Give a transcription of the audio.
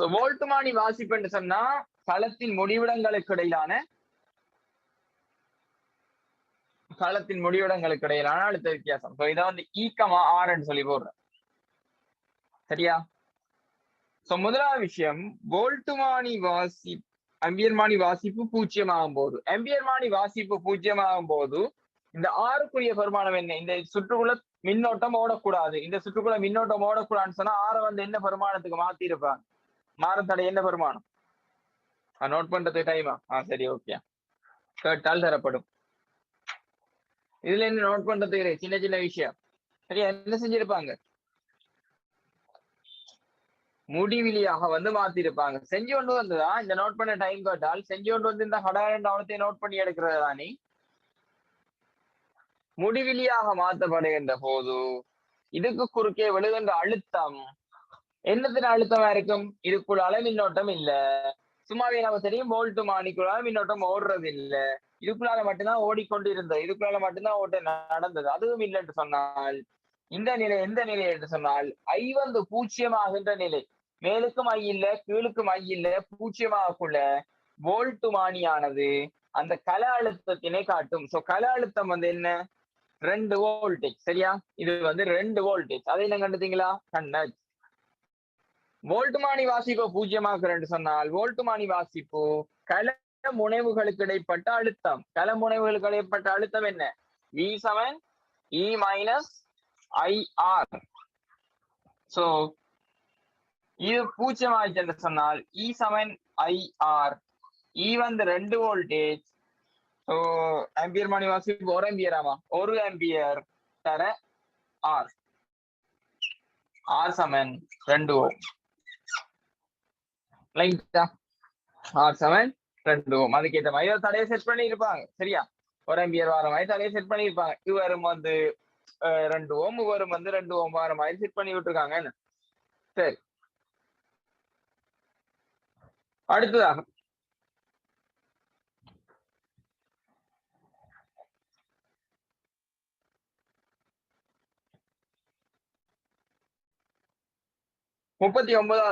So வோல்ட்டுமானி வாசிப்பு என்று சொன்னா களத்தின் முடிவிடங்களுக்கு இடையிலான களத்தின் முடிவிடங்களுக்கு இடையிலான அழுத்த வித்தியாசம். சோ இதை வந்து e ஈக்கமா ஆர்ன்னு சொல்லி போடுறேன். சரியா? சோ முதலாவது விஷயம் வோல்ட்மானி வாசி அம்பியர்மானி வாசிப்பு பூஜ்ஜியமாகும் போது அம்பியர்மானி வாசிப்பு பூஜ்ஜியமாகும் போது இந்த ஆறுக்குரிய பெருமானம் என்ன? இந்த சுற்றுக்குள்ள மின்னோட்டம் ஓடக்கூடாது. இந்த சுற்றுக்குள்ள மின்னோட்டம் ஓடக்கூடாதுன்னு சொன்னா ஆறை வந்து என்ன பெருமானத்துக்கு மாத்தி இருப்பாங்க மாறத்தடை என்ன பெருமானம் நோட் பண்றது டைமா ஆ? சரி ஓகே கேட்டால் தரப்படும். இதுல என்ன நோட் பண்றது சின்ன சின்ன விஷயம். சரியா? என்ன செஞ்சிருப்பாங்க? முடிவிலியாக வந்து மாத்திருப்பாங்க. செஞ்சு கொண்டு வந்ததா? இந்த நோட் பண்ண டைம் கேட்டால் செஞ்சு கொண்டு வந்து இந்த ஹடாரண்ட் அவனத்தை நோட் பண்ணி எடுக்கிறது தானே முடிவிலியாக மாற்றப்படுகின்ற போது இதுக்கு குறுக்கே விழுகின்ற அழுத்தம் என்னத்தின் அழுத்தமா இருக்கும்? இதுக்குள்ளால மின்னோட்டம் இல்ல. சும்மாவே நம்ம தெரியும் வோல்ட்டு மானிக்குள்ளால மின்னோட்டம் ஓடுறது இல்ல இதுக்குள்ளால மட்டும்தான் ஓடிக்கொண்டு இருந்தது இதுக்குள்ளால மட்டும்தான் ஓட்ட நடந்தது. அதுவும் இல்லை என்று சொன்னால் இந்த நிலை எந்த நிலை என்று சொன்னால் ஐ வந்து பூச்சியமாகின்ற நிலை. மேலுக்கும் ஐ இல்ல கீழுக்கும் ஐ இல்ல பூச்சியமாகக்குள்ள வோல்ட்டு மானியானது அந்த கல அழுத்தத்தினை காட்டும். சோ கல அழுத்தம் வந்து என்ன? ரெண்டு வோல்டேஜ் சரியா? இது வந்து ரெண்டு வோல்டேஜ் அதை என்ன கண்டுத்தீங்களா கண்டாச்சு வோல்ட்டுமானி வாசிப்பு பூஜ்ஜியமாக்குறேன்னு சொன்னால் வோல்ட்டுமானி வாசிப்பு கல முனைவுகளுக்கு இடைப்பட்ட அழுத்தம். கல முனைவுகளுக்கு இடைப்பட்ட அழுத்தம் என்ன? V seven E minus I R so இது பூஜ்ஜியம் ஆயிடுச்சு என்று சொன்னால் இ செவன் ஐ ஆர் இ வந்து ரெண்டு வோல்டேஜ் ஸோ ஆம்பியர் மணி வாசிப்பு ஒரு ஆம்பியர் ஆமா? ஒரு ஆம்பியர் தர ஆர் ஆர் சமன் ரெண்டு ஓம் லைட்டா ஆர் செவன் ரெண்டு ஓம் அதுக்கேற்ற மாதிரி ஒரு தடையை செட் பண்ணி இருப்பாங்க சரியா? ஒரு ஆம்பியர் வார மாதிரி தடையை செட் பண்ணி இருப்பாங்க இவரும் வந்து ரெண்டு ஓம் இவரும் வந்து ரெண்டு ஓம் வார மாதிரி செட் பண்ணி விட்டுருக்காங்க. என்ன? சரி. அடுத்ததாக முப்பத்தி ஒன்பதாவது